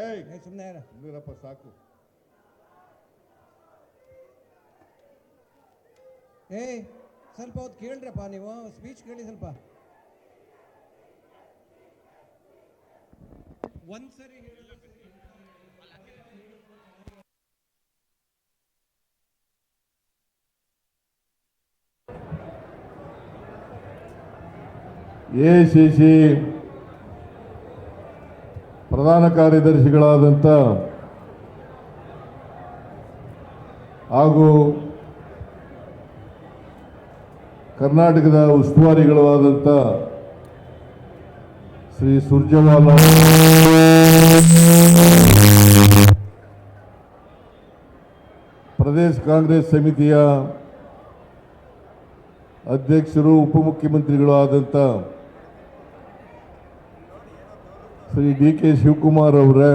ಏಯ್ ಸುಮ್ಮನೆ ಇಂದಿರಪ್ಪ ಸಾಕು ಏಯ್ ಸ್ವಲ್ಪ ಹೊತ್ತು ಕೇಳ್ರಪ್ಪ ನೀವು ಸ್ಪೀಚ್ ಕೇಳಿ ಸ್ವಲ್ಪ ಒಂದ್ಸರಿ ಎ ಸಿ ಸಿ ಪ್ರಧಾನ ಕಾರ್ಯದರ್ಶಿಗಳಾದಂಥ ಹಾಗೂ ಕರ್ನಾಟಕದ ಉಸ್ತುವಾರಿಗಳು ಆದಂಥ ಶ್ರೀ ಸುರ್ಜವಾಲ ಪ್ರದೇಶ ಕಾಂಗ್ರೆಸ್ ಸಮಿತಿಯ ಅಧ್ಯಕ್ಷರು ಉಪಮುಖ್ಯಮಂತ್ರಿಗಳು ಆದಂಥ ಶ್ರೀ ಡಿ ಕೆ ಶಿವಕುಮಾರ್ ಅವರೇ,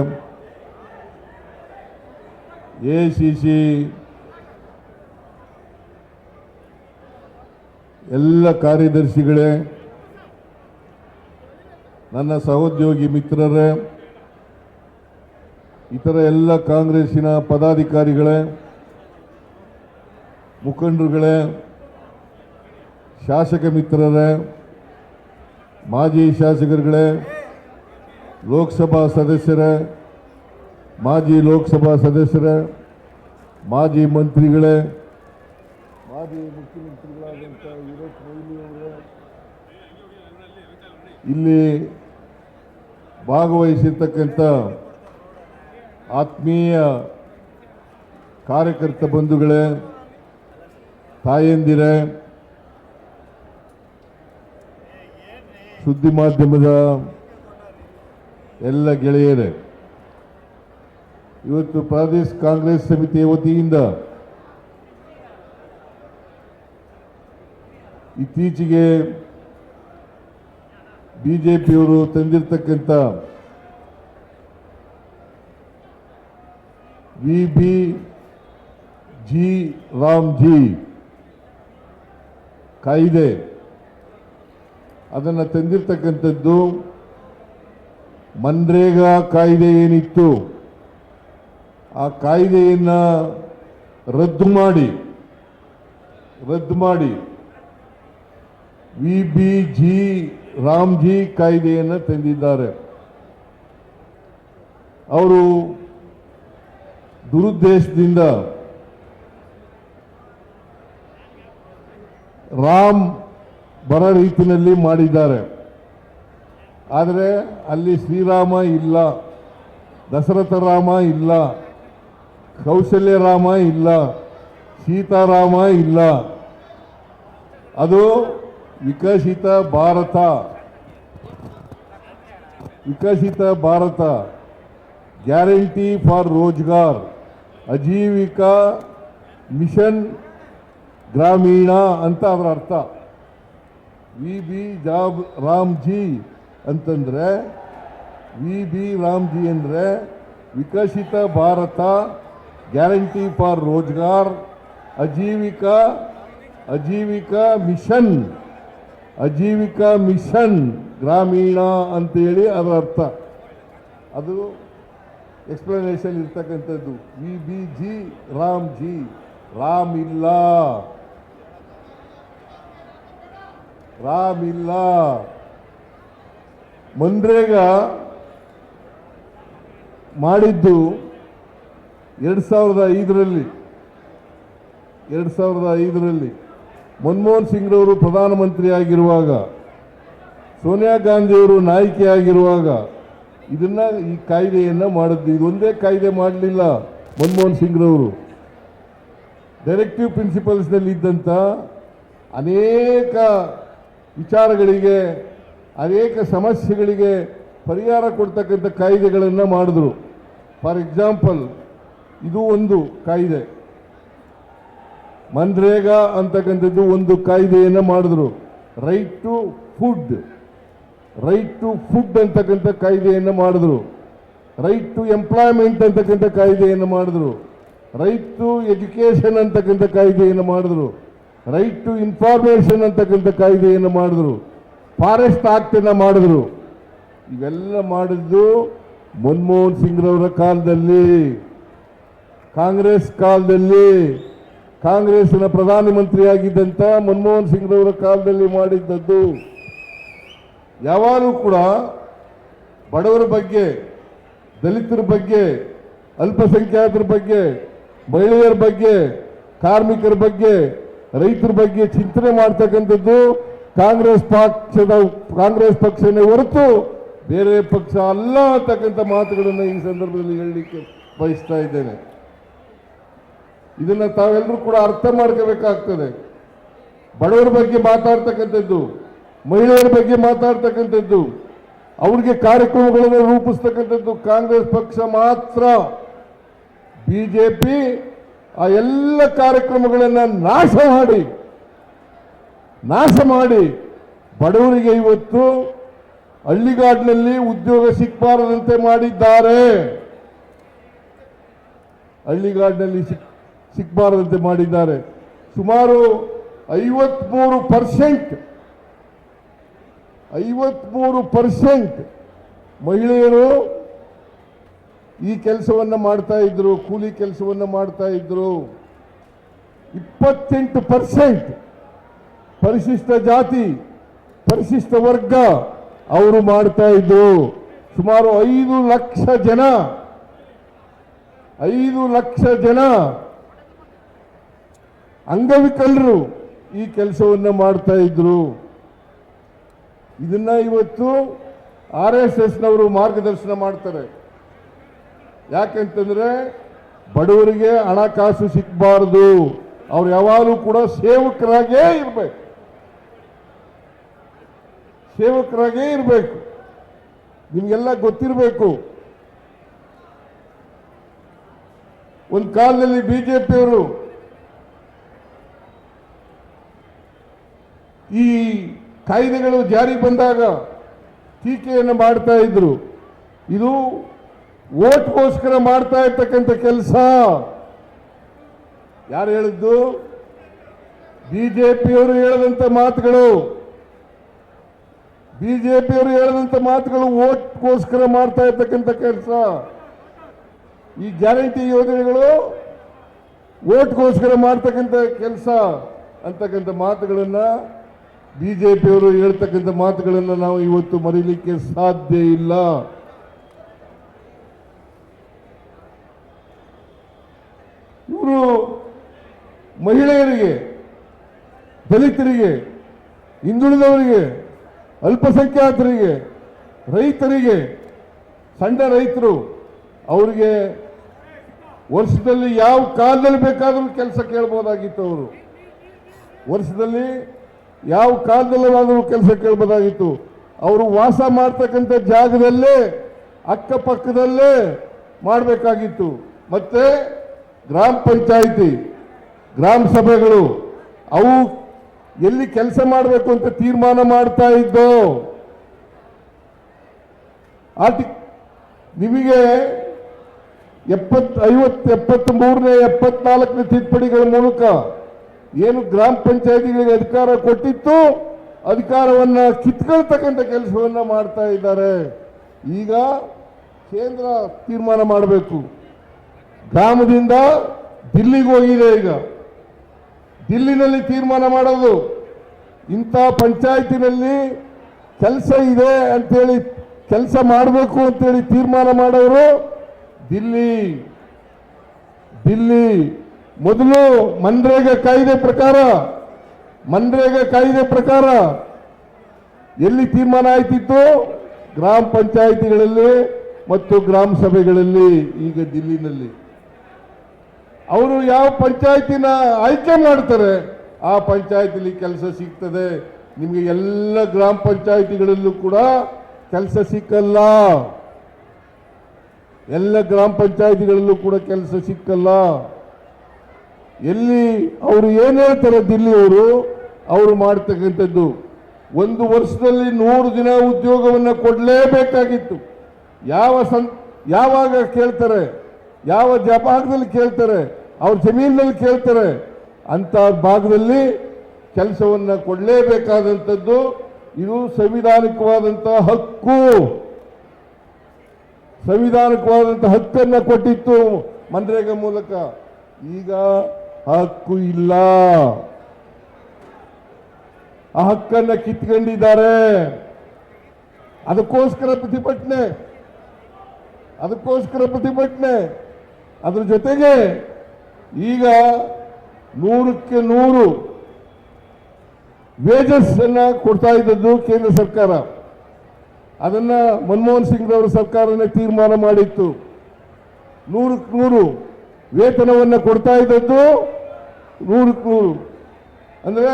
ಎ ಸಿ ಸಿ ಎಲ್ಲ ಕಾರ್ಯದರ್ಶಿಗಳೇ, ನನ್ನ ಸಹೋದ್ಯೋಗಿ ಮಿತ್ರರೇ, ಇತರ ಎಲ್ಲ ಕಾಂಗ್ರೆಸ್ಸಿನ ಪದಾಧಿಕಾರಿಗಳೇ, ಮುಖಂಡರುಗಳೇ, ಶಾಸಕ ಮಿತ್ರರೇ, ಮಾಜಿ ಶಾಸಕರುಗಳೇ ಲೋಕಸಭಾ ಸದಸ್ಯರೇ, ಮಾಜಿ ಲೋಕಸಭಾ ಸದಸ್ಯರೇ, ಮಾಜಿ ಮಂತ್ರಿಗಳೇ, ಮಾಜಿ ಮುಖ್ಯಮಂತ್ರಿಗಳಾದಂಥ ವೀರೇಶ್ ಮೊಯ್ಲಿ ಅವರೇ, ಇಲ್ಲಿ ಭಾಗವಹಿಸಿರ್ತಕ್ಕಂಥ ಆತ್ಮೀಯ ಕಾರ್ಯಕರ್ತ ಬಂಧುಗಳೇ, ತಾಯಂದಿರೇ, ಸುದ್ದಿ ಮಾಧ್ಯಮದ ಎಲ್ಲ ಗೆಳೆಯರೇ, ಇವತ್ತು ಪ್ರದೇಶ ಕಾಂಗ್ರೆಸ್ ಸಮಿತಿಯ ವತಿಯಿಂದ ಇತ್ತೀಚೆಗೆ ಬಿಜೆಪಿಯವರು ತಂದಿರತಕ್ಕಂಥ V B G Ram G ಕಾಯಿದೆ, ಅದನ್ನು ತಂದಿರತಕ್ಕಂಥದ್ದು ಮನ್ರೇಗಾ ಕಾಯ್ದೆ ಏನಿತ್ತು, ಆ ಕಾಯ್ದೆಯನ್ನು ರದ್ದು ಮಾಡಿ ರದ್ದು ಮಾಡಿ ವಿ ಬಿ ಜಿ ರಾಮ್ಜಿ ಕಾಯ್ದೆಯನ್ನು ತಂದಿದ್ದಾರೆ. ಅವರು ದುರುದ್ದೇಶದಿಂದ ರಾಮ್ ಬರ ರೀತಿಯಲ್ಲಿ ಮಾಡಿದ್ದಾರೆ. ಆದರೆ ಅಲ್ಲಿ ಶ್ರೀರಾಮ ಇಲ್ಲ, ದಶರಥ ರಾಮ ಇಲ್ಲ, ಕೌಶಲ್ಯ ರಾಮ ಇಲ್ಲ ಸೀತಾರಾಮ ಇಲ್ಲ. ಅದು Viksit Bharat. Viksit Bharat. Guarantee for Rozgar. Ajeevika mission Grameen ಅಂತ ಅದರ ಅರ್ಥ. V B job Ramji. ಅಂತಂದ್ರೆ ವಿ ಬಿ ರಾಮ್ಜಿ ಅಂದರೆ Viksit Bharat, guarantee for Rozgar, Ajeevika Ajeevika mission Ajeevika mission Grameen ಅಂತೇಳಿ ಅದರ ಅರ್ಥ. ಅದು ಎಕ್ಸ್ಪ್ಲನೇಷನ್ ಇರ್ತಕ್ಕಂಥದ್ದು. V B G Ram G Ram ಇಲ್ಲ ರಾಮ್ ಇಲ್ಲ ಮನ್ರೇಗಾ ಮಾಡಿದ್ದು ಎರಡು ಸಾವಿರದ ಐದರಲ್ಲಿ, ಎರಡು ಸಾವಿರದ ಐದರಲ್ಲಿ ಮನಮೋಹನ್ ಸಿಂಗ್ರವರು ಪ್ರಧಾನಮಂತ್ರಿ ಆಗಿರುವಾಗ ಸೋನಿಯಾ ಗಾಂಧಿಯವರು ನಾಯಕಿಯಾಗಿರುವಾಗ ಇದನ್ನ ಈ ಕಾಯ್ದೆಯನ್ನು ಮಾಡಿದ್ದು. ಇದೊಂದೇ ಕಾಯ್ದೆ ಮಾಡಲಿಲ್ಲ ಮನಮೋಹನ್ ಸಿಂಗ್ರವರು. ಡೈರೆಕ್ಟಿವ್ ಪ್ರಿನ್ಸಿಪಲ್ಸ್ನಲ್ಲಿ ಇದ್ದಂಥ ಅನೇಕ ವಿಚಾರಗಳಿಗೆ ಅನೇಕ ಸಮಸ್ಯೆಗಳಿಗೆ ಪರಿಹಾರ ಕೊಡ್ತಕ್ಕಂಥ ಕಾಯ್ದೆಗಳನ್ನು ಮಾಡಿದ್ರು. ಫಾರ್ ಎಕ್ಸಾಂಪಲ್, ಇದು ಒಂದು ಕಾಯ್ದೆ. ಮನ್ರೇಗಾ ಅಂತಕ್ಕಂಥದ್ದು ಒಂದು ಕಾಯ್ದೆಯನ್ನು ಮಾಡಿದ್ರು. Right to food right to food ಅಂತಕ್ಕಂಥ ಕಾಯ್ದೆಯನ್ನು ಮಾಡಿದ್ರು. ರೈಟ್ ಟು ಎಂಪ್ಲಾಯ್ಮೆಂಟ್ ಅಂತಕ್ಕಂಥ ಕಾಯ್ದೆಯನ್ನು ಮಾಡಿದ್ರು. ರೈಟ್ ಟು ಎಜುಕೇಷನ್ ಅಂತಕ್ಕಂಥ ಕಾಯ್ದೆಯನ್ನು ಮಾಡಿದ್ರು. ರೈಟ್ ಟು ಇನ್ಫಾರ್ಮೇಷನ್ ಅಂತಕ್ಕಂಥ ಕಾಯ್ದೆಯನ್ನು ಮಾಡಿದ್ರು. ಫಾರೆಸ್ಟ್ ಆಕ್ಟನ್ನು ಮಾಡಿದ್ರು. ಇವೆಲ್ಲ ಮಾಡಿದ್ದು ಮನಮೋಹನ್ ಸಿಂಗ್ರವರ ಕಾಲದಲ್ಲಿ. ಕಾಂಗ್ರೆಸ್ ಕಾಲದಲ್ಲಿ. ಕಾಂಗ್ರೆಸ್ನ ಪ್ರಧಾನಮಂತ್ರಿಯಾಗಿದ್ದಂಥ ಮನಮೋಹನ್ ಸಿಂಗ್ರವರ ಕಾಲದಲ್ಲಿ ಮಾಡಿದ್ದದ್ದು. ಯಾವಾಗಲೂ ಕೂಡ ಬಡವರ ಬಗ್ಗೆ, ದಲಿತರ ಬಗ್ಗೆ, ಅಲ್ಪಸಂಖ್ಯಾತರ ಬಗ್ಗೆ, ಮಹಿಳೆಯರ ಬಗ್ಗೆ, ಕಾರ್ಮಿಕರ ಬಗ್ಗೆ, ರೈತರ ಬಗ್ಗೆ ಚಿಂತನೆ ಮಾಡ್ತಕ್ಕಂಥದ್ದು ಕಾಂಗ್ರೆಸ್ ಪಕ್ಷದ, ಕಾಂಗ್ರೆಸ್ ಪಕ್ಷನೇ ಹೊರತು ಬೇರೆ ಪಕ್ಷ ಅಲ್ಲ ಅಂತಕ್ಕಂಥ ಮಾತುಗಳನ್ನು ಈ ಸಂದರ್ಭದಲ್ಲಿ ಹೇಳಲಿಕ್ಕೆ ಬಯಸ್ತಾ ಇದ್ದೇನೆ. ಇದನ್ನು ತಾವೆಲ್ಲರೂ ಕೂಡ ಅರ್ಥ ಮಾಡ್ಕೋಬೇಕಾಗ್ತದೆ. ಬಡವರ ಬಗ್ಗೆ ಮಾತಾಡ್ತಕ್ಕಂಥದ್ದು, ಮಹಿಳೆಯರ ಬಗ್ಗೆ ಮಾತಾಡ್ತಕ್ಕಂಥದ್ದು, ಅವ್ರಿಗೆ ಕಾರ್ಯಕ್ರಮಗಳನ್ನು ರೂಪಿಸ್ತಕ್ಕಂಥದ್ದು ಕಾಂಗ್ರೆಸ್ ಪಕ್ಷ ಮಾತ್ರ. ಬಿಜೆಪಿ ಆ ಎಲ್ಲ ಕಾರ್ಯಕ್ರಮಗಳನ್ನು ನಾಶ ಮಾಡಿ ನಾಶ ಮಾಡಿ. ಬಡವರಿಗೆ ಇವತ್ತು ಹಳ್ಳಿಗಾಡಿನಲ್ಲಿ ಉದ್ಯೋಗ ಸಿಕ್ಕಬಾರದಂತೆ ಮಾಡಿದ್ದಾರೆ. ಹಳ್ಳಿಗಾಡಿನಲ್ಲಿ ಸಿಕ್ ಸಿಕ್ಕಬಾರದಂತೆ ಮಾಡಿದ್ದಾರೆ. ಸುಮಾರು ಐವತ್ಮೂರು ಪರ್ಸೆಂಟ್ ಐವತ್ಮೂರು ಪರ್ಸೆಂಟ್ ಮಹಿಳೆಯರು ಈ ಕೆಲಸವನ್ನು ಮಾಡ್ತಾ ಇದ್ರು, ಕೂಲಿ ಕೆಲಸವನ್ನು ಮಾಡ್ತಾ ಇದ್ರು. ಇಪ್ಪತ್ತೆಂಟು ಪರ್ಸೆಂಟ್ ಪರಿಶಿಷ್ಟ ಜಾತಿ, ಪರಿಶಿಷ್ಟ ವರ್ಗ ಅವರು ಮಾಡ್ತಾ ಇದ್ರು ಸುಮಾರು ಐದು ಲಕ್ಷ ಜನ, ಐದು ಲಕ್ಷ ಜನ ಅಂಗವಿಕಲರು ಈ ಕೆಲಸವನ್ನು ಮಾಡ್ತಾ ಇದ್ರು. ಇದನ್ನ ಇವತ್ತು ಆರ್ ಎಸ್ ಎಸ್ನವರು ಮಾರ್ಗದರ್ಶನ ಮಾಡ್ತಾರೆ. ಯಾಕೆಂತಂದ್ರೆ ಬಡವರಿಗೆ ಹಣಕಾಸು ಸಿಕ್ಕಬಾರದು ಅವ್ರು ಯಾವಾಗಲೂ ಕೂಡ ಸೇವಕರಾಗೇ ಇರಬೇಕು. ಸೇವಕರಾಗೇ ಇರಬೇಕು. ನಿಮಗೆಲ್ಲ ಗೊತ್ತಿರಬೇಕು. ಒಂದು ಕಾಲದಲ್ಲಿ ಬಿಜೆಪಿಯವರು ಈ ಕಾಯ್ದೆಗಳು ಜಾರಿ ಬಂದಾಗ ಟೀಕೆಯನ್ನು ಮಾಡ್ತಾ ಇದ್ರು. ಇದು ಓಟ್ಗೋಸ್ಕರ ಮಾಡ್ತಾ ಇರ್ತಕ್ಕಂಥ ಕೆಲಸ. ಯಾರು ಹೇಳಿದ್ದು? ಬಿಜೆಪಿಯವರು ಹೇಳದಂತ ಮಾತುಗಳು. ಬಿಜೆಪಿಯವರು ಹೇಳದಂತ ಮಾತುಗಳು ಓಟ್ಗೋಸ್ಕರ ಮಾಡ್ತಾ ಇರ್ತಕ್ಕಂಥ ಕೆಲಸ. ಈ ಗ್ಯಾರಂಟಿ ಯೋಜನೆಗಳು ಓಟ್ಗೋಸ್ಕರ ಮಾಡ್ತಕ್ಕಂಥ ಕೆಲಸ ಅಂತಕ್ಕಂಥ ಮಾತುಗಳನ್ನ ಬಿಜೆಪಿಯವರು ಹೇಳ್ತಕ್ಕಂಥ ಮಾತುಗಳನ್ನು ನಾವು ಇವತ್ತು ಮರೀಲಿಕ್ಕೆ ಸಾಧ್ಯ ಇಲ್ಲ. ಇವರು ಮಹಿಳೆಯರಿಗೆ, ದಲಿತರಿಗೆ, ಹಿಂದುಳಿದವರಿಗೆ ಅಲ್ಪಸಂಖ್ಯಾತರಿಗೆ, ರೈತರಿಗೆ ಸಣ್ಣ ರೈತರು, ಅವರಿಗೆ ವರ್ಷದಲ್ಲಿ ಯಾವ ಕಾಲದಲ್ಲಿ ಬೇಕಾದರೂ ಕೆಲಸ ಕೇಳ್ಬೋದಾಗಿತ್ತು ಅವರು. ವರ್ಷದಲ್ಲಿ ಯಾವ ಕಾಲದಲ್ಲಾದರೂ ಕೆಲಸ ಕೇಳ್ಬೋದಾಗಿತ್ತು. ಅವರು ವಾಸ ಮಾಡ್ತಕ್ಕಂಥ ಜಾಗದಲ್ಲೇ, ಅಕ್ಕಪಕ್ಕದಲ್ಲೇ ಮಾಡಬೇಕಾಗಿತ್ತು. ಮತ್ತೆ ಗ್ರಾಮ ಪಂಚಾಯಿತಿ, ಗ್ರಾಮ ಸಭೆಗಳು, ಅವು ಎಲ್ಲಿ ಕೆಲಸ ಮಾಡಬೇಕು ಅಂತ ತೀರ್ಮಾನ ಮಾಡ್ತಾ ಇದ್ದೋ? ಆರ್ಟಿ, ನಿಮಗೆ ಎಪ್ಪತ್ ಐವತ್ತು ಎಪ್ಪತ್ತ್ ಮೂರನೇ ಎಪ್ಪತ್ನಾಲ್ಕನೇ ತಿದ್ದುಪಡಿಗಳ ಮೂಲಕ ಏನು ಗ್ರಾಮ ಪಂಚಾಯತಿಗಳಿಗೆ ಅಧಿಕಾರ ಕೊಟ್ಟಿತ್ತು? ಅಧಿಕಾರವನ್ನ ಕಿತ್ಕೊಳ್ತಕ್ಕಂಥ ಕೆಲಸವನ್ನ ಮಾಡ್ತಾ ಇದ್ದಾರೆ. ಈಗ ಕೇಂದ್ರ ತೀರ್ಮಾನ ಮಾಡಬೇಕು. ಗ್ರಾಮದಿಂದ ದಿಲ್ಲಿಗೆ ಹೋಗಿದೆ ಈಗ. ದಿಲ್ಲಿನಲ್ಲಿ ತೀರ್ಮಾನ ಮಾಡೋದು. ಇಂಥ ಪಂಚಾಯತಿನಲ್ಲಿ ಕೆಲಸ ಇದೆ ಅಂತೇಳಿ ಕೆಲಸ ಮಾಡಬೇಕು ಅಂತೇಳಿ ತೀರ್ಮಾನ ಮಾಡೋರು ದಿಲ್ಲಿ. ದಿಲ್ಲಿ. ಮೊದಲು ಮನ್ರೇಗಾ ಕಾಯ್ದೆ ಪ್ರಕಾರ, ಮನ್ರೇಗಾ ಕಾಯ್ದೆ ಪ್ರಕಾರ ಎಲ್ಲಿ ತೀರ್ಮಾನ ಆಯ್ತಿತ್ತು? ಗ್ರಾಮ ಪಂಚಾಯಿತಿಗಳಲ್ಲಿ ಮತ್ತು ಗ್ರಾಮ ಸಭೆಗಳಲ್ಲಿ, ಈಗ ದಿಲ್ಲಿನಲ್ಲಿ. ಅವರು ಯಾವ ಪಂಚಾಯತಿನ ಆಯ್ಕೆ ಮಾಡ್ತಾರೆ, ಆ ಪಂಚಾಯತಿಲಿ ಕೆಲಸ ಸಿಗ್ತದೆ. ನಿಮಗೆ ಎಲ್ಲ ಗ್ರಾಮ ಪಂಚಾಯತಿಗಳಲ್ಲೂ ಕೂಡ ಕೆಲಸ ಸಿಕ್ಕಲ್ಲ. ಎಲ್ಲ ಗ್ರಾಮ ಪಂಚಾಯತಿಗಳಲ್ಲೂ ಕೂಡ ಕೆಲಸ ಸಿಕ್ಕಲ್ಲ. ಎಲ್ಲಿ ಅವರು ಏನು ಹೇಳ್ತಾರೆ ದಿಲ್ಲಿಯವರು, ಅವರು ಮಾಡ್ತಕ್ಕಂಥದ್ದು, ಒಂದು ವರ್ಷದಲ್ಲಿ ನೂರು ದಿನ ಉದ್ಯೋಗವನ್ನು ಕೊಡಲೇಬೇಕಾಗಿತ್ತು. ಯಾವ ಸಂ, ಯಾವಾಗ ಕೇಳ್ತಾರೆ, ಯಾವ ಜಪಾನದಲ್ಲಿ ಕೇಳ್ತಾರೆ ಅವ್ರ ಜಮೀನಿನಲ್ಲಿ ಕೇಳ್ತಾರೆ ಅಂತ ಭಾಗದಲ್ಲಿ ಕೆಲಸವನ್ನು ಕೊಡಲೇಬೇಕಾದಂಥದ್ದು ಇದು ಸಂವಿಧಾನಿಕವಾದಂತಹ ಹಕ್ಕು. ಸಂವಿಧಾನಿಕವಾದಂಥ ಹಕ್ಕನ್ನು ಕೊಟ್ಟಿತ್ತು ಮನ್ರೇಗಾ ಮೂಲಕ. ಈಗ ಹಕ್ಕು ಇಲ್ಲ. ಆ ಹಕ್ಕನ್ನು ಕಿತ್ಕೊಂಡಿದ್ದಾರೆ. ಅದಕ್ಕೋಸ್ಕರ ಪ್ರತಿಭಟನೆ. ಅದಕ್ಕೋಸ್ಕರ ಪ್ರತಿಭಟನೆ. ಅದ್ರ ಜೊತೆಗೆ ಈಗ ನೂರಕ್ಕೆ ನೂರು ವೇಜಸ್ಸನ್ನು ಕೊಡ್ತಾ ಇದ್ದದ್ದು ಕೇಂದ್ರ ಸರ್ಕಾರ. ಅದನ್ನ ಮನಮೋಹನ್ ಸಿಂಗ್ ಅವರ ಸರ್ಕಾರನೇ ತೀರ್ಮಾನ ಮಾಡಿತ್ತು. ನೂರಕ್ಕೆ ನೂರು ವೇತನವನ್ನು ಕೊಡ್ತಾ ಇದ್ದದ್ದು ನೂರಕ್ಕೆ ನೂರು. ಅಂದ್ರೆ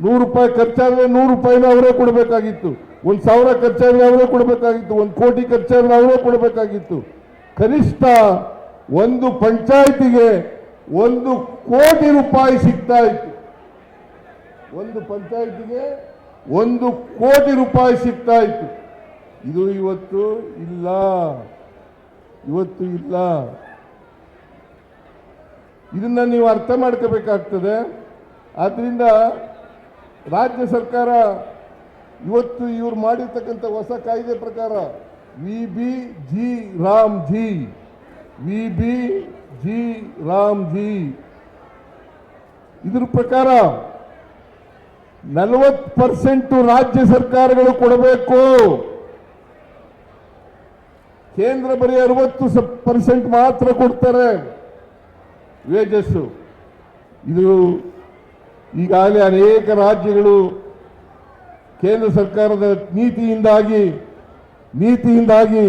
ನೂರು ರೂಪಾಯಿ ಖರ್ಚಾದರೆ ನೂರು ರೂಪಾಯಿನ ಅವರೇ ಕೊಡಬೇಕಾಗಿತ್ತು. ಒಂದು ಸಾವಿರ ಖರ್ಚಾದ್ರೆ ಅವರೇ ಕೊಡಬೇಕಾಗಿತ್ತು. ಒಂದು ಕೋಟಿ ಖರ್ಚಾದ್ರೆ ಅವರೇ ಕೊಡಬೇಕಾಗಿತ್ತು. ಕನಿಷ್ಠ ಒಂದು ಪಂಚಾಯಿತಿಗೆ ಒಂದು ಕೋಟಿ ರೂಪಾಯಿ ಸಿಗ್ತಾ ಇತ್ತು. ಒಂದು ಪಂಚಾಯಿತಿಗೆ ಒಂದು ಕೋಟಿ ರೂಪಾಯಿ ಸಿಗ್ತಾ ಇತ್ತು. ಇದು ಇವತ್ತು ಇಲ್ಲ. ಇವತ್ತು ಇಲ್ಲ. ಇದನ್ನ ನೀವು ಅರ್ಥ ಮಾಡ್ಕೋಬೇಕಾಗ್ತದೆ. ಆದ್ದರಿಂದ ರಾಜ್ಯ ಸರ್ಕಾರ ಇವತ್ತು ಇವ್ರು ಮಾಡಿರ್ತಕ್ಕಂಥ ಹೊಸ ಕಾಯ್ದೆ ಪ್ರಕಾರ V B G Ram G. V B G Ram G ಇದ್ರ ಪ್ರಕಾರ ನಲವತ್ತು ಪರ್ಸೆಂಟ್ ರಾಜ್ಯ ಸರ್ಕಾರಗಳು ಕೊಡಬೇಕು. ಕೇಂದ್ರ ಬರೀ ಅರವತ್ತು ಪರ್ಸೆಂಟ್ ಮಾತ್ರ ಕೊಡ್ತಾರೆ ವೇಜಸ್ಸು ಇದು ಈಗಾಗಲೇ ಅನೇಕ ರಾಜ್ಯಗಳು ಕೇಂದ್ರ ಸರ್ಕಾರದ ನೀತಿಯಿಂದಾಗಿ ನೀತಿಯಿಂದಾಗಿ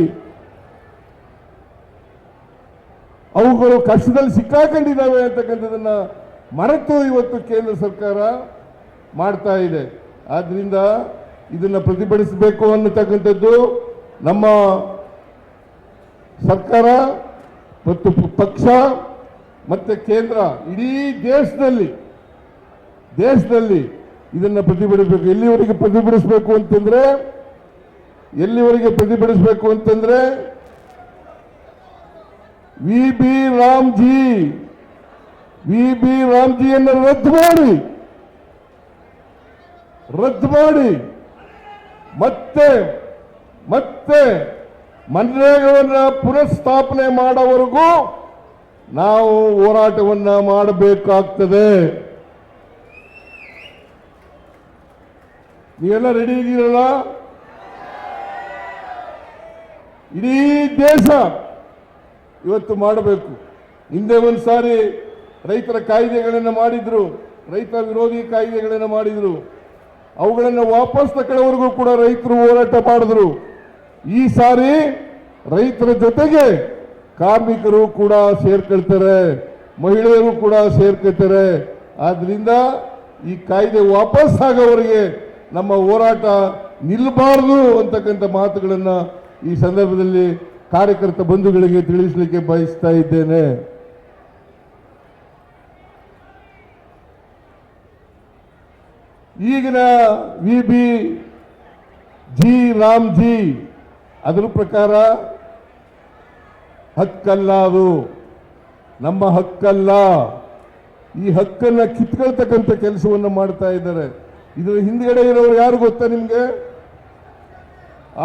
ಅವುಗಳು ಕಷ್ಟದಲ್ಲಿ ಸಿಕ್ಕಾಕೊಂಡಿದ್ದಾವೆ ಅಂತಕ್ಕಂಥದ್ದನ್ನ ಮರೆತು ಇವತ್ತು ಕೇಂದ್ರ ಸರ್ಕಾರ ಮಾಡ್ತಾ ಇದೆ. ಆದ್ದರಿಂದ ಇದನ್ನ ಪ್ರತಿಭಟಿಸಬೇಕು ಅನ್ನತಕ್ಕಂಥದ್ದು ನಮ್ಮ ಸರ್ಕಾರ ಮತ್ತು ಪಕ್ಷ ಮತ್ತು ಕೇಂದ್ರ ಇಡೀ ದೇಶದಲ್ಲಿ ದೇಶದಲ್ಲಿ ಇದನ್ನ ಪ್ರತಿಭಟಿಸಬೇಕು. ಎಲ್ಲಿವರೆಗೆ ಪ್ರತಿಭಟಿಸಬೇಕು ಅಂತಂದ್ರೆ, ಎಲ್ಲಿವರೆಗೆ ಪ್ರತಿಭಟಿಸಬೇಕು ಅಂತಂದ್ರೆ V B Ramji. V B ರಾಮ್ಜಿಯನ್ನು ರದ್ದು ಮಾಡಿ. ರದ್ದು ಮಾಡಿ. ಮತ್ತೆ ಮತ್ತೆ ಮನರೇಗವನ್ನ ಪುನಃಸ್ಥಾಪನೆ ಮಾಡೋವರೆಗೂ ನಾವು ಹೋರಾಟವನ್ನ ಮಾಡಬೇಕಾಗ್ತದೆ. ನೀವೆಲ್ಲ ರೆಡಿ ಇದೀರಲ್ಲ ಇಡೀ ದೇಶ ಇವತ್ತು ಮಾಡಬೇಕು. ಹಿಂದೆ ಒಂದು ಸಾರಿ ರೈತರ ಕಾಯ್ದೆಗಳನ್ನು ಮಾಡಿದ್ರು, ರೈತ ವಿರೋಧಿ ಕಾಯ್ದೆಗಳನ್ನು ಮಾಡಿದ್ರು. ಅವುಗಳನ್ನು ವಾಪಸ್ ತಗೊಳ್ಳೋವರೆಗೂ ಕೂಡ ರೈತರು ಹೋರಾಟ ಮಾಡಿದ್ರು. ಈ ಸಾರಿ ರೈತರ ಜೊತೆಗೆ ಕಾರ್ಮಿಕರು ಕೂಡ ಸೇರ್ಕೊಳ್ತಾರೆ, ಮಹಿಳೆಯರು ಕೂಡ ಸೇರ್ಕೊಳ್ತಾರೆ. ಆದ್ರಿಂದ ಈ ಕಾಯ್ದೆ ವಾಪಸ್ ಆಗೋವರೆಗೆ ನಮ್ಮ ಹೋರಾಟ ನಿಲ್ಲಬಾರದು ಅಂತಕ್ಕಂಥ ಮಾತುಗಳನ್ನು ಈ ಸಂದರ್ಭದಲ್ಲಿ ಕಾರ್ಯಕರ್ತ ಬಂಧುಗಳಿಗೆ ತಿಳಿಸಲಿಕ್ಕೆ ಬಯಸ್ತಾ ಇದ್ದೇನೆ. ಈಗಿನ V B G Ram G ಅದ್ರ ಪ್ರಕಾರ ಹಕ್ಕಲ್ಲ ಅದು. ನಮ್ಮ ಹಕ್ಕಲ್ಲ. ಈ ಹಕ್ಕನ್ನ ಕಿತ್ಕೊಳ್ತಕ್ಕಂಥ ಕೆಲಸವನ್ನು ಮಾಡ್ತಾ ಇದ್ದಾರೆ. ಇದರ ಹಿಂದ್ಗಡೆ ಇರೋರು ಯಾರು ಗೊತ್ತಾ ನಿಮ್ಗೆ?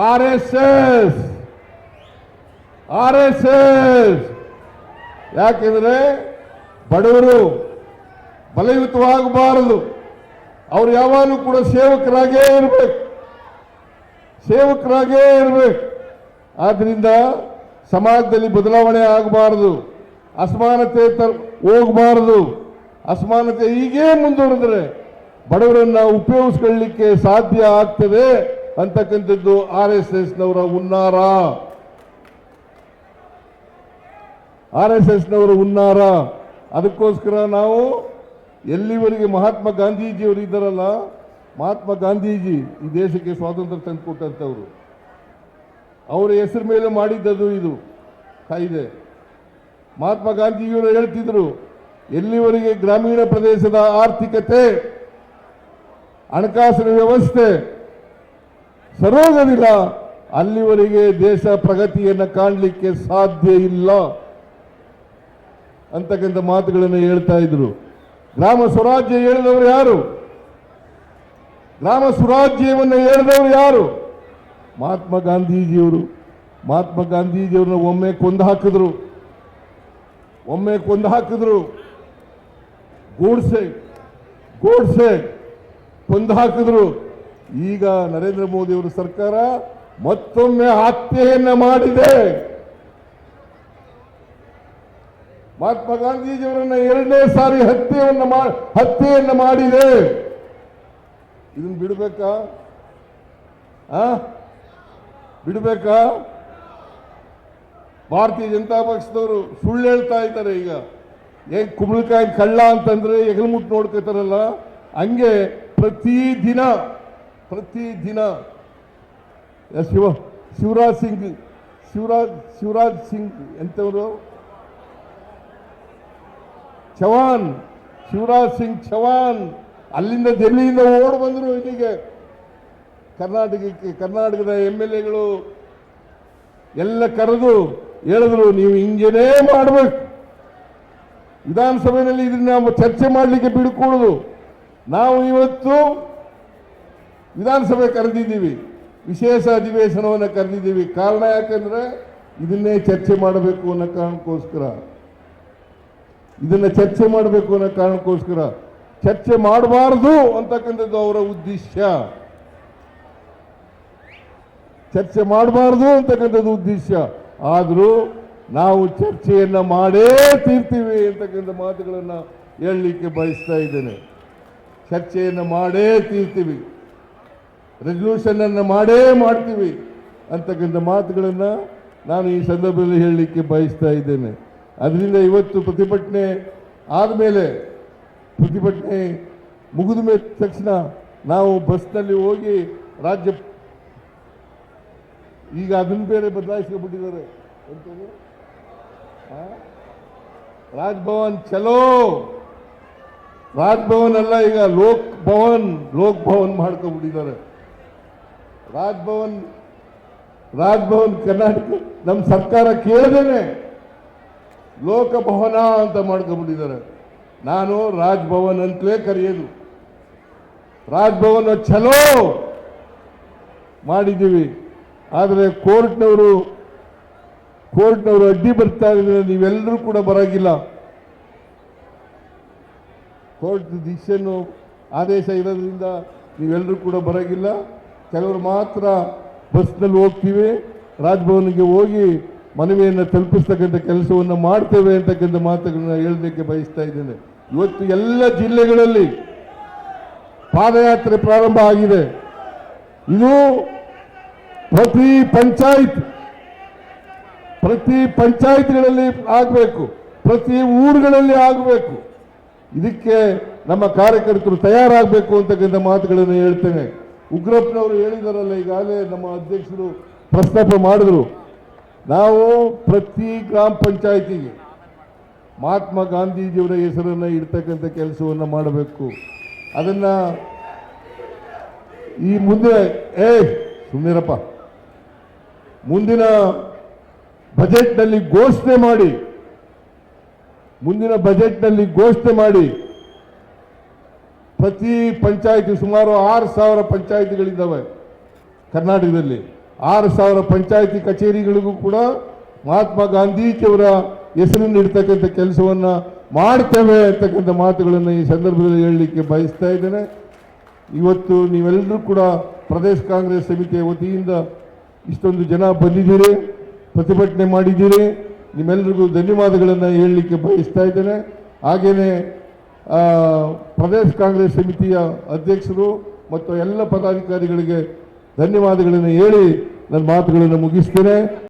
R S S. R S S ಯಾಕೆಂದ್ರೆ ಬಡವರು ಬಲಯುತವಾಗಬಾರದು. ಅವ್ರು ಯಾವಾಗಲೂ ಕೂಡ ಸೇವಕರಾಗೇ ಇರಬೇಕು. ಸೇವಕರಾಗೇ ಇರಬೇಕು. ಆದ್ರಿಂದ ಸಮಾಜದಲ್ಲಿ ಬದಲಾವಣೆ ಆಗಬಾರದು. ಅಸಮಾನತೆ ತರ ಹೋಗಬಾರದು. ಅಸಮಾನತೆ ಹೀಗೇ ಮುಂದುವರೆದ್ರೆ ಬಡವರನ್ನ ಉಪಯೋಗಿಸ್ಕೊಳ್ಳಿಕ್ಕೆ ಸಾಧ್ಯ ಆಗ್ತದೆ ಅಂತಕ್ಕಂಥದ್ದು ಆರ್ ಎಸ್ ಎಸ್ನವರ ಹುನ್ನಾರ. ಆರ್ ಎಸ್ ಎಸ್ನವರ ಹುನ್ನಾರ. ಅದಕ್ಕೋಸ್ಕರ ನಾವು ಎಲ್ಲಿವರೆಗೆ ಮಹಾತ್ಮ ಗಾಂಧೀಜಿಯವರು ಇದ್ದಾರಲ್ಲ, ಮಹಾತ್ಮ ಗಾಂಧೀಜಿ ಈ ದೇಶಕ್ಕೆ ಸ್ವಾತಂತ್ರ್ಯ ತಂದುಕೊಟ್ಟಂಥವ್ರು. ಅವರ ಹೆಸರು ಮೇಲೆ ಮಾಡಿದ್ದದು ಇದು, ಕಾಯಿದೆ. ಮಹಾತ್ಮ ಗಾಂಧೀಜಿಯವರು ಹೇಳ್ತಿದ್ರು, ಎಲ್ಲಿವರೆಗೆ ಗ್ರಾಮೀಣ ಪ್ರದೇಶದ ಆರ್ಥಿಕತೆ, ಹಣಕಾಸಿನ ವ್ಯವಸ್ಥೆ ಸರೋಗದಿಲ್ಲ, ಅಲ್ಲಿವರೆಗೆ ದೇಶ ಪ್ರಗತಿಯನ್ನು ಕಾಣಲಿಕ್ಕೆ ಸಾಧ್ಯ ಇಲ್ಲ. ಅಂತಕ್ಕಂಥ ಮಾತುಗಳನ್ನು ಹೇಳ್ತಾ ಇದ್ರು. ಗ್ರಾಮ ಸ್ವರಾಜ್ಯ ಹೇಳಿದವರು ಯಾರು? ಗ್ರಾಮ ಸ್ವರಾಜ್ಯವನ್ನು ಹೇಳಿದವರು ಯಾರು? ಮಹಾತ್ಮ ಗಾಂಧೀಜಿಯವರು. ಮಹಾತ್ಮ ಗಾಂಧೀಜಿಯವ್ರನ್ನ ಒಮ್ಮೆ ಕೊಂದು ಹಾಕಿದ್ರು. ಒಮ್ಮೆ ಕೊಂದು ಹಾಕಿದ್ರು. ಗೋಡ್ಸೆ ಗೋಡ್ಸೆ ಕೊಂದು ಹಾಕಿದ್ರು. ಈಗ ನರೇಂದ್ರ ಮೋದಿ ಅವರ ಸರ್ಕಾರ ಮತ್ತೊಮ್ಮೆ ಹತ್ಯೆಯನ್ನ ಮಾಡಿದೆ. ಮಹಾತ್ಮ ಗಾಂಧೀಜಿಯವರನ್ನ ಎರಡನೇ ಸಾರಿ ಹತ್ಯೆಯನ್ನು ಹತ್ಯೆಯನ್ನು ಮಾಡಿದೆ. ಇದನ್ನು ಬಿಡಬೇಕಾ? ಬಿಡಬೇಕಾ? ಭಾರತೀಯ ಜನತಾ ಪಕ್ಷದವರು ಸುಳ್ಳು ಹೇಳ್ತಾ ಇದ್ದಾರೆ ಈಗ. ಏನ್ ಕುಂಬಳಕಾಯಿ ಕಳ್ಳ ಅಂತಂದ್ರೆ ಹೆಗಲ್ಮುಟ್ಟು ನೋಡ್ಕೋತಾರಲ್ಲ, ಹಂಗೆ ಪ್ರತಿ ದಿನ ಪ್ರತಿ ದಿನ ಯ- ಶಿವ, ಶಿವರಾಜ್ ಸಿಂಗ್, ಶಿವರಾಜ್ ಶಿವರಾಜ್ ಸಿಂಗ್ ಎಂತವರು? ಚವಾನ್ ಶಿವರಾಜ್ ಸಿಂಗ್ ಚವಾನ್ ಅಲ್ಲಿಂದ ದೆಹಲಿಯಿಂದ ಓಡ್ ಬಂದರು ಇಲ್ಲಿಗೆ. ಕರ್ನಾಟಕಕ್ಕೆ, ಕರ್ನಾಟಕದ ಎಂ ಎಲ್ ಎಗಳು ಎಲ್ಲ ಕರೆದು ಹೇಳಿದ್ರು, ನೀವು ಹಿಂಗೇನೇ ಮಾಡಬೇಕು. ವಿಧಾನಸಭೆಯಲ್ಲಿ ಇದನ್ನ ಚರ್ಚೆ ಮಾಡಲಿಕ್ಕೆ ಬಿಡ್ಕೊಡುದು. ನಾವು ಇವತ್ತು ವಿಧಾನಸಭೆ ಕರೆದಿದ್ದೀವಿ, ವಿಶೇಷ ಅಧಿವೇಶನವನ್ನು ಕರೆದಿದ್ದೀವಿ. ಕಾರಣ ಯಾಕಂದ್ರೆ ಇದನ್ನೇ ಚರ್ಚೆ ಮಾಡಬೇಕು ಅನ್ನೋ ಕಾರಣಕ್ಕೋಸ್ಕರ. ಇದನ್ನ ಚರ್ಚೆ ಮಾಡಬೇಕು ಅನ್ನೋ ಕಾರಣಕ್ಕೋಸ್ಕರ ಚರ್ಚೆ ಮಾಡಬಾರದು ಅಂತಕ್ಕಂಥದ್ದು ಅವರ ಉದ್ದೇಶ. ಚರ್ಚೆ ಮಾಡಬಾರ್ದು ಅಂತಕ್ಕಂಥದ್ದು ಉದ್ದೇಶ. ಆದರೂ ನಾವು ಚರ್ಚೆಯನ್ನ ಮಾಡೇ ತೀರ್ತೀವಿ ಅಂತಕ್ಕಂಥ ಮಾತುಗಳನ್ನು ಹೇಳಲಿಕ್ಕೆ ಬಯಸ್ತಾ ಇದ್ದೇನೆ. ಚರ್ಚೆಯನ್ನು ಮಾಡೇ ತೀರ್ತೀವಿ. ರೆಸಲ್ಯೂಷನನ್ನು ಮಾಡೇ ಮಾಡ್ತೀವಿ ಅಂತಕ್ಕಂಥ ಮಾತುಗಳನ್ನು ನಾನು ಈ ಸಂದರ್ಭದಲ್ಲಿ ಹೇಳಲಿಕ್ಕೆ ಬಯಸ್ತಾ ಇದ್ದೇನೆ. ಅದರಿಂದ ಇವತ್ತು ಪ್ರತಿಭಟನೆ ಆದಮೇಲೆ ಪ್ರತಿಭಟನೆ ಮುಗಿದ ಮೇಲೆ ತಕ್ಷಣ ನಾವು ಬಸ್ನಲ್ಲಿ ಹೋಗಿ ರಾಜ್ಯ ಈಗ ಅದನ್ನು ಬೇರೆ ಬದಲಾಯಿಸ್ಕೊಂಡ್ಬಿಟ್ಟಿದ್ದಾರೆ? ಆ? ರಾಜ್ಭವನ್ ಚಲೋ ರಾಜ್ಭವನ್ ಅಲ್ಲ, ಈಗ ಲೋಕ್ ಭವನ್ ಲೋಕ್ ಭವನ್ ಮಾಡ್ಕೊಂಡ್ಬಿಟ್ಟಿದ್ದಾರೆ ರಾಜ್ಭವನ್ ರಾಜ್ಭವನ್ ಕರ್ನಾಟಕ, ನಮ್ಮ ಸರ್ಕಾರ ಕೇಳದೇನೆ ಲೋಕಭವನ ಅಂತ ಮಾಡ್ಕೊಂಡ್ಬಿಟ್ಟಿದ್ದಾರೆ. ನಾನು ರಾಜ್ಭವನ್ ಅಂತಲೇ ಕರೆಯೋದು. ರಾಜ್ಭವನ ಚಲೋ ಮಾಡಿದ್ದೀವಿ. ಆದರೆ ಕೋರ್ಟ್ನವರು ಕೋರ್ಟ್ನವರು ಅಡ್ಡಿ ಬರ್ತಾ ಇದ್ರೆ ನೀವೆಲ್ಲರೂ ಕೂಡ ಬರೋಗಿಲ್ಲ. ಕೋರ್ಟ್ ದಿಶನ್ನು ಆದೇಶ ಇರೋದ್ರಿಂದ ನೀವೆಲ್ಲರೂ ಕೂಡ ಬರೋಗಿಲ್ಲ. ಕೆಲವರು ಮಾತ್ರ ಬಸ್ನಲ್ಲಿ ಹೋಗ್ತೀವಿ. ರಾಜ್ಭವನಿಗೆ ಹೋಗಿ ಮನವಿಯನ್ನು ತಲುಪಿಸ್ತಕ್ಕಂಥ ಕೆಲಸವನ್ನು ಮಾಡ್ತೇವೆ ಅಂತಕ್ಕಂಥ ಮಾತುಗಳನ್ನ ಹೇಳಲಿಕ್ಕೆ ಬಯಸ್ತಾ ಇದ್ದೇನೆ. ಇವತ್ತು ಎಲ್ಲ ಜಿಲ್ಲೆಗಳಲ್ಲಿ ಪಾದಯಾತ್ರೆ ಪ್ರಾರಂಭ ಆಗಿದೆ. ಇದು ಪ್ರತಿ ಪಂಚಾಯತ್, ಪ್ರತಿ ಪಂಚಾಯತ್ಗಳಲ್ಲಿ ಆಗಬೇಕು, ಪ್ರತಿ ಊರುಗಳಲ್ಲಿ ಆಗಬೇಕು. ಇದಕ್ಕೆ ನಮ್ಮ ಕಾರ್ಯಕರ್ತರು ತಯಾರಾಗಬೇಕು ಅಂತಕ್ಕಂಥ ಮಾತುಗಳನ್ನು ಹೇಳ್ತೇನೆ. ಉಗ್ರಪ್ಪನವರು ಹೇಳಿದಾರಲ್ಲ, ಈಗಾಗಲೇ ನಮ್ಮ ಅಧ್ಯಕ್ಷರು ಪ್ರಸ್ತಾಪ ಮಾಡಿದ್ರು. ನಾವು ಪ್ರತಿ ಗ್ರಾಮ ಪಂಚಾಯತಿಗೆ ಮಹಾತ್ಮ ಗಾಂಧೀಜಿಯವರ ಹೆಸರನ್ನು ಇಡ್ತಕ್ಕಂಥ ಕೆಲಸವನ್ನು ಮಾಡಬೇಕು. ಅದನ್ನ ಈ ಮುಂದೆ, ಏ ಸುಮ್ಮನಿರಪ್ಪ ಮುಂದಿನ ಬಜೆಟ್ನಲ್ಲಿ ಘೋಷಣೆ ಮಾಡಿ, ಮುಂದಿನ ಬಜೆಟ್ನಲ್ಲಿ ಘೋಷಣೆ ಮಾಡಿ, ಪ್ರತಿ ಪಂಚಾಯಿತಿ ಸುಮಾರು ಆರು ಸಾವಿರ ಪಂಚಾಯಿತಿಗಳಿದ್ದಾವೆ ಕರ್ನಾಟಕದಲ್ಲಿ. ಆರು ಸಾವಿರ ಪಂಚಾಯತಿ ಕಚೇರಿಗಳಿಗೂ ಕೂಡ ಮಹಾತ್ಮ ಗಾಂಧೀಜಿಯವರ ಹೆಸರನ್ನು ಇಡ್ತಕ್ಕಂಥ ಕೆಲಸವನ್ನು ಮಾಡ್ತೇವೆ ಅಂತಕ್ಕಂಥ ಮಾತುಗಳನ್ನು ಈ ಸಂದರ್ಭದಲ್ಲಿ ಹೇಳಲಿಕ್ಕೆ ಬಯಸ್ತಾ ಇದ್ದೇನೆ. ಇವತ್ತು ನೀವೆಲ್ಲರೂ ಕೂಡ ಪ್ರದೇಶ ಕಾಂಗ್ರೆಸ್ ಸಮಿತಿಯ ವತಿಯಿಂದ ಇಷ್ಟೊಂದು ಜನ ಬಂದಿದ್ದೀರಿ, ಪ್ರತಿಭಟನೆ ಮಾಡಿದ್ದೀರಿ. ನಿಮ್ಮೆಲ್ಲರಿಗೂ ಧನ್ಯವಾದಗಳನ್ನು ಹೇಳಲಿಕ್ಕೆ ಬಯಸ್ತಾ ಇದ್ದೇನೆ. ಹಾಗೆಯೇ ಪ್ರದೇಶ ಕಾಂಗ್ರೆಸ್ ಸಮಿತಿಯ ಅಧ್ಯಕ್ಷರು ಮತ್ತು ಎಲ್ಲ ಪದಾಧಿಕಾರಿಗಳಿಗೆ ಧನ್ಯವಾದಗಳನ್ನು ಹೇಳಿ ನನ್ನ ಮಾತುಗಳನ್ನು ಮುಗಿಸ್ತೇನೆ.